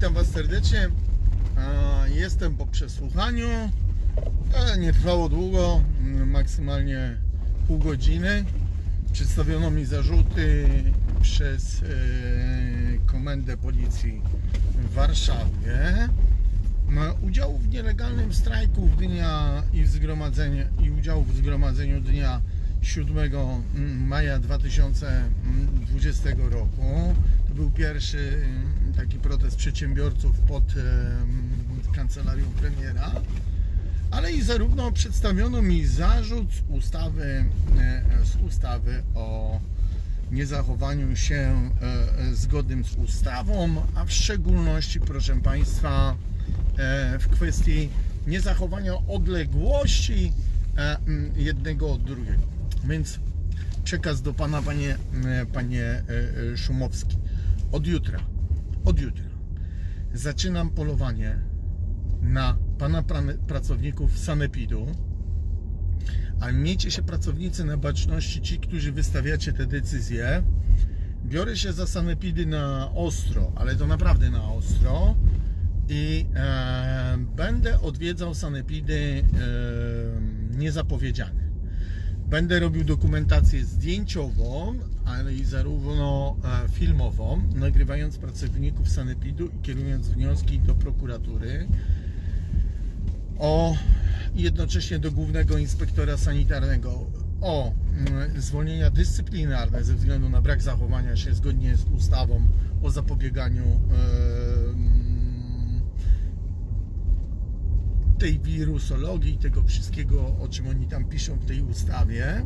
witam Was serdecznie. Jestem po przesłuchaniu. Nie trwało długo, m, maksymalnie pół godziny. Przedstawiono mi zarzuty przez e, Komendę Policji w Warszawie. Udział w nielegalnym strajku w dnia i w zgromadzeniu i udział w zgromadzeniu dnia 7 maja 2020 roku. To był pierwszy mm, taki protest przedsiębiorców pod em, kancelarią premiera. Ale i zarówno przedstawiono mi zarzut z ustawy, e, z ustawy o niezachowaniu się e, zgodnym z ustawą, a w szczególności, proszę Państwa, e, w kwestii niezachowania odległości jednego od drugiego. Więc przekaz do Pana, Panie, e, panie e, e, Szumowski. Od jutra, od jutra zaczynam polowanie na Pana pra- pracowników Sanepidu, a miejcie się pracownicy na baczności, ci, którzy wystawiacie te decyzje. Biorę się za sanepidy na ostro, ale to naprawdę na ostro i e, będę odwiedzał sanepidy e, niezapowiedziane. Będę robił dokumentację zdjęciową, ale i zarówno e, filmową, nagrywając pracowników sanepidu i kierując wnioski do prokuratury. O jednocześnie do głównego inspektora sanitarnego. O mm, zwolnienia dyscyplinarne ze względu na brak zachowania się zgodnie z ustawą o zapobieganiu tej wirusologii, tego wszystkiego, o czym oni tam piszą w tej ustawie,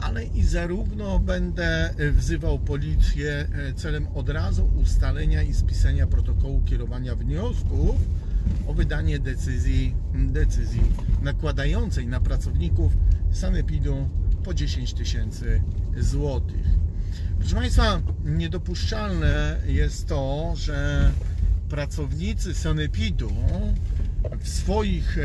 ale i zarówno będę e, wzywał policję e, celem od razu ustalenia i spisania protokołu kierowania wniosków o wydanie decyzji, decyzji nakładającej na pracowników sanepidu po 10 tysięcy złotych. Proszę Państwa, niedopuszczalne jest to, że pracownicy sanepidu w swoich, e,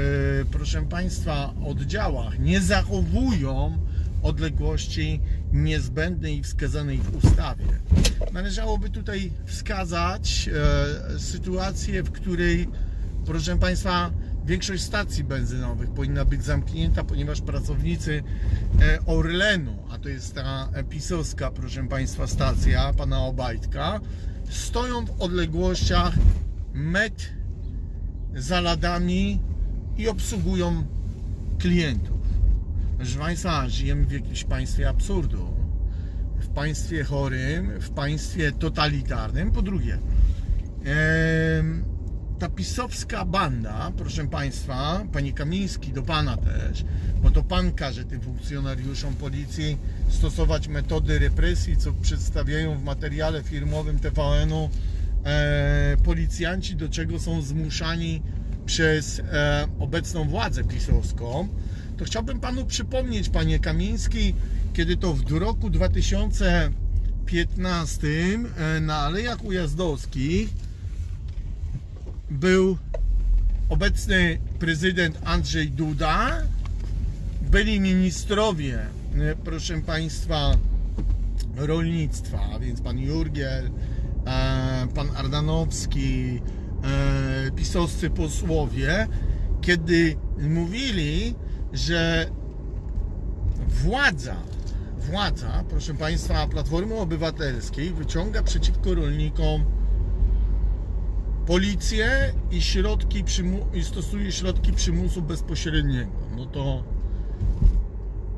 proszę Państwa, oddziałach nie zachowują odległości niezbędnej i wskazanej w ustawie. Należałoby tutaj wskazać e, sytuację, w której, proszę Państwa, większość stacji benzynowych powinna być zamknięta, ponieważ pracownicy e, Orlenu, a to jest ta pisowska, proszę Państwa, stacja pana Obajtka, stoją w odległościach metr za ladami i obsługują klientów. Proszę Państwa, żyjemy w jakimś państwie absurdu. W państwie chorym, w państwie totalitarnym. Po drugie, ta pisowska banda, proszę Państwa, Panie Kamiński, do Pana też, bo to Pan każe tym funkcjonariuszom policji stosować metody represji, co przedstawiają w materiale firmowym TVN-u e, policjanci, do czego są zmuszani przez e, obecną władzę pisowską, to chciałbym Panu przypomnieć, Panie Kamiński, kiedy to w roku 2015 e, na Alejach Ujazdowskich był obecny prezydent Andrzej Duda, byli ministrowie, proszę Państwa, rolnictwa, a więc pan Jurgiel, pan Ardanowski, e, pisowscy posłowie, kiedy mówili, że władza, władza, proszę Państwa, Platformy Obywatelskiej wyciąga przeciwko rolnikom policję i środki i stosuje środki przymusu bezpośredniego. No to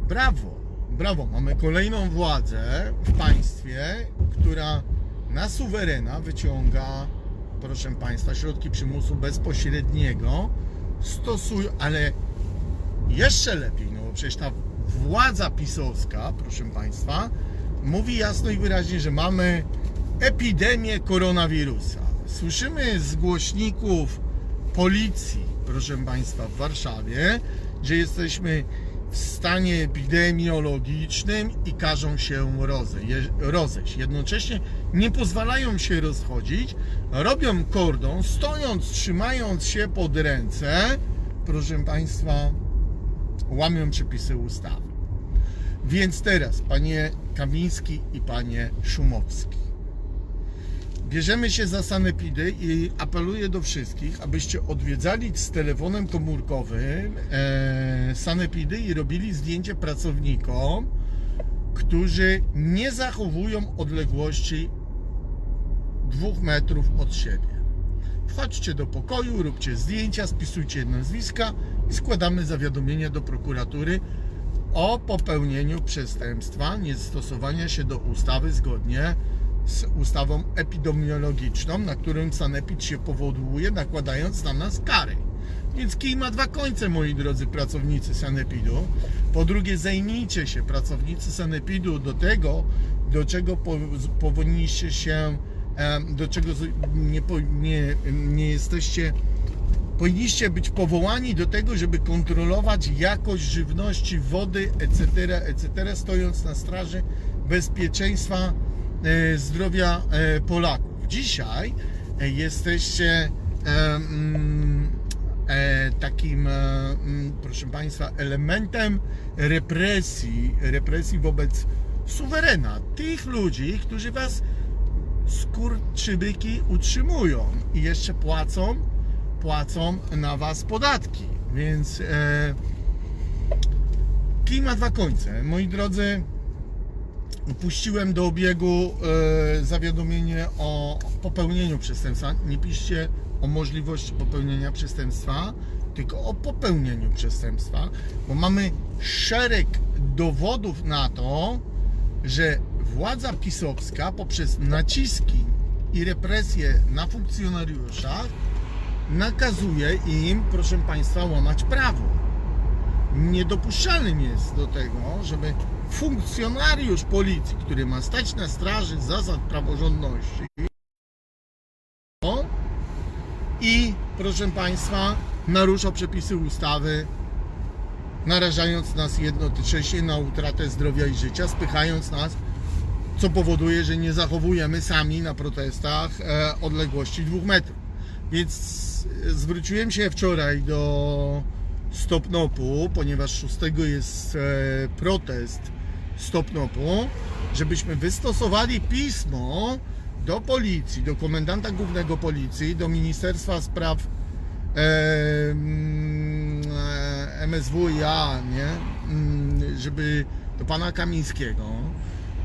brawo, brawo. Mamy kolejną władzę w państwie, która na suwerena wyciąga, proszę Państwa, środki przymusu bezpośredniego, stosuje, ale jeszcze lepiej, no bo przecież ta władza pisowska, proszę Państwa, mówi jasno i wyraźnie, że mamy epidemię koronawirusa. Słyszymy z głośników policji, proszę Państwa, w Warszawie, że jesteśmy w stanie epidemiologicznym i każą się rozejść. Jednocześnie nie pozwalają się rozchodzić, robią kordon, stojąc, trzymając się pod ręce, proszę Państwa, łamią przepisy ustawy. Więc teraz, panie Kamiński i panie Szumowski, Bierzemy się za sanepidy i apeluję do wszystkich, abyście odwiedzali z telefonem komórkowym e, sanepidy i robili zdjęcie pracownikom, którzy nie zachowują odległości dwóch metrów od siebie. Wchodźcie do pokoju, róbcie zdjęcia, spisujcie nazwiska i składamy zawiadomienie do prokuratury o popełnieniu przestępstwa niestosowania się do ustawy zgodnie z ustawą epidemiologiczną, na którym Sanepid się powołuje, nakładając na nas kary. Więc kij ma dwa końce, moi drodzy pracownicy Sanepidu. Po drugie, zajmijcie się, pracownicy Sanepidu, do tego, do czego po, powinniście się, do czego z- nie, nie, nie jesteście powinniście być powołani do tego, żeby kontrolować jakość żywności, wody, etc., etc., stojąc na straży bezpieczeństwa zdrowia e, Polaków. Dzisiaj e, jesteście e, mm, e, takim, e, mm, proszę Państwa, elementem represji, represji wobec suwerena, tych ludzi, którzy Was skurczybyki utrzymują i jeszcze płacą, płacą na was podatki. Więc e, kij ma dwa końce. Moi drodzy, puściłem do obiegu e, zawiadomienie o popełnieniu przestępstwa. Nie piszcie o możliwości popełnienia przestępstwa, tylko o popełnieniu przestępstwa, bo mamy szereg dowodów na to, że władza pisowska poprzez naciski i represje na funkcjonariuszach nakazuje im, proszę Państwa, łamać prawo. Niedopuszczalnym jest do tego, żeby funkcjonariusz policji, który ma stać na straży zasad praworządności i, proszę Państwa, naruszał przepisy ustawy, narażając nas jednocześnie na utratę zdrowia i życia, spychając nas, co powoduje, że nie zachowujemy sami na protestach e, odległości dwóch metrów. Więc zwróciłem się wczoraj do Stopnopu, ponieważ 6 jest e, protest Stopnopu, żebyśmy wystosowali pismo do policji, do komendanta głównego policji, do Ministerstwa Spraw e, mm, e, MSWiA, nie? Mm, żeby do pana Kamińskiego,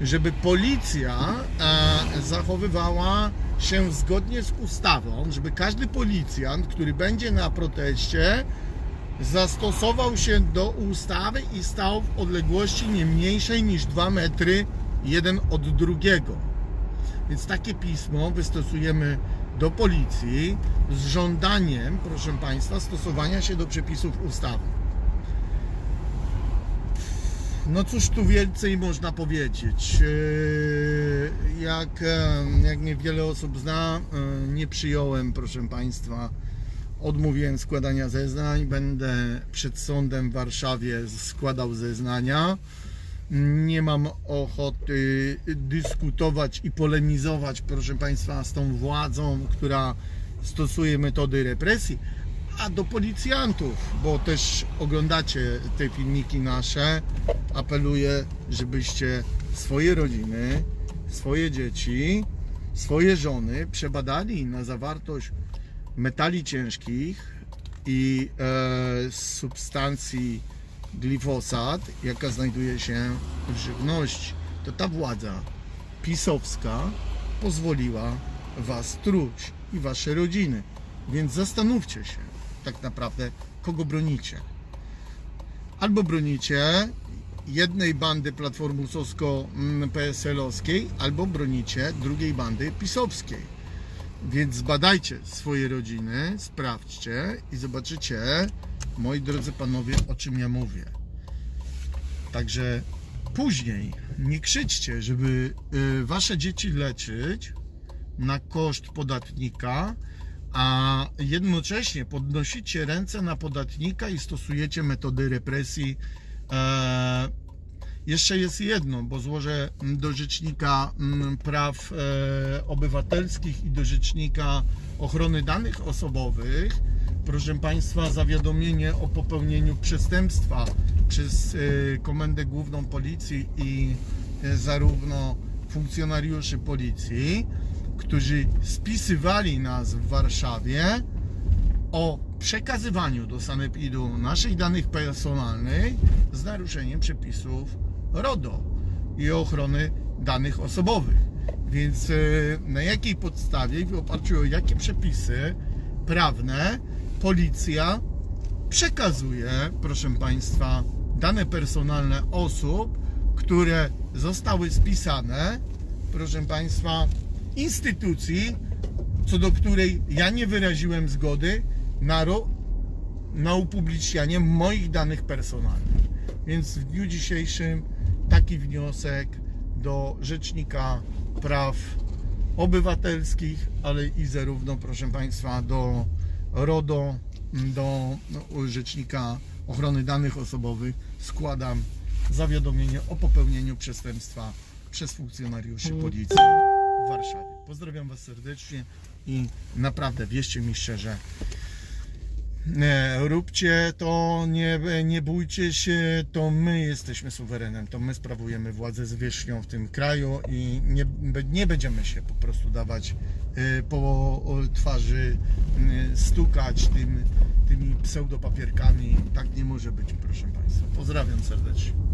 żeby policja e, zachowywała się zgodnie z ustawą, żeby każdy policjant, który będzie na proteście, zastosował się do ustawy i stał w odległości nie mniejszej niż 2 metry jeden od drugiego. Więc takie pismo wystosujemy do policji z żądaniem, proszę Państwa, stosowania się do przepisów ustawy. No cóż tu więcej można powiedzieć. Yy, Jak, jak mnie wiele osób zna, nie przyjąłem, proszę Państwa, odmówiłem składania zeznań. Będę przed sądem w Warszawie składał zeznania. Nie mam ochoty dyskutować i polemizować, proszę Państwa, z tą władzą, która stosuje metody represji. A do policjantów, bo też oglądacie te filmiki nasze, apeluję, żebyście swoje rodziny, swoje dzieci, swoje żony przebadali na zawartość metali ciężkich i e, substancji glifosat, jaka znajduje się w żywności. To ta władza pisowska pozwoliła was truć i wasze rodziny. Więc zastanówcie się tak naprawdę, kogo bronicie. Albo bronicie jednej bandy platformusowsko-PSL-owskiej, albo bronicie drugiej bandy pisowskiej. Więc zbadajcie swoje rodziny, sprawdźcie i zobaczycie, moi drodzy panowie, o czym ja mówię. Także później nie krzyczcie, żeby y, wasze dzieci leczyć na koszt podatnika, a jednocześnie podnosicie ręce na podatnika i stosujecie metody represji. Jeszcze jest jedno, bo złożę do Rzecznika mm, Praw e, Obywatelskich i do Rzecznika Ochrony Danych Osobowych, proszę Państwa, zawiadomienie o popełnieniu przestępstwa przez e, Komendę Główną Policji i e, zarówno funkcjonariuszy policji, którzy spisywali nas w Warszawie o przekazywaniu do sanepidu naszych danych personalnych z naruszeniem przepisów RODO i ochrony danych osobowych. Więc e, na jakiej podstawie w oparciu o jakie przepisy prawne policja przekazuje, proszę Państwa, dane personalne osób, które zostały spisane, proszę Państwa, instytucji, co do której ja nie wyraziłem zgody na, na upublicznianie moich danych personalnych. Więc w dniu dzisiejszym taki wniosek do Rzecznika Praw Obywatelskich, ale i zarówno, proszę Państwa, do RODO, do no, Rzecznika Ochrony Danych Osobowych składam zawiadomienie o popełnieniu przestępstwa przez funkcjonariuszy policji w Warszawie. Pozdrawiam Was serdecznie i naprawdę wierzcie mi szczerze, róbcie to, nie, nie bójcie się, to my jesteśmy suwerenem, to my sprawujemy władzę zwierzchnią w tym kraju i nie, nie będziemy się po prostu dawać y, po twarzy y, stukać tym, tymi pseudopapierkami. Tak nie może być, proszę Państwa. Pozdrawiam serdecznie.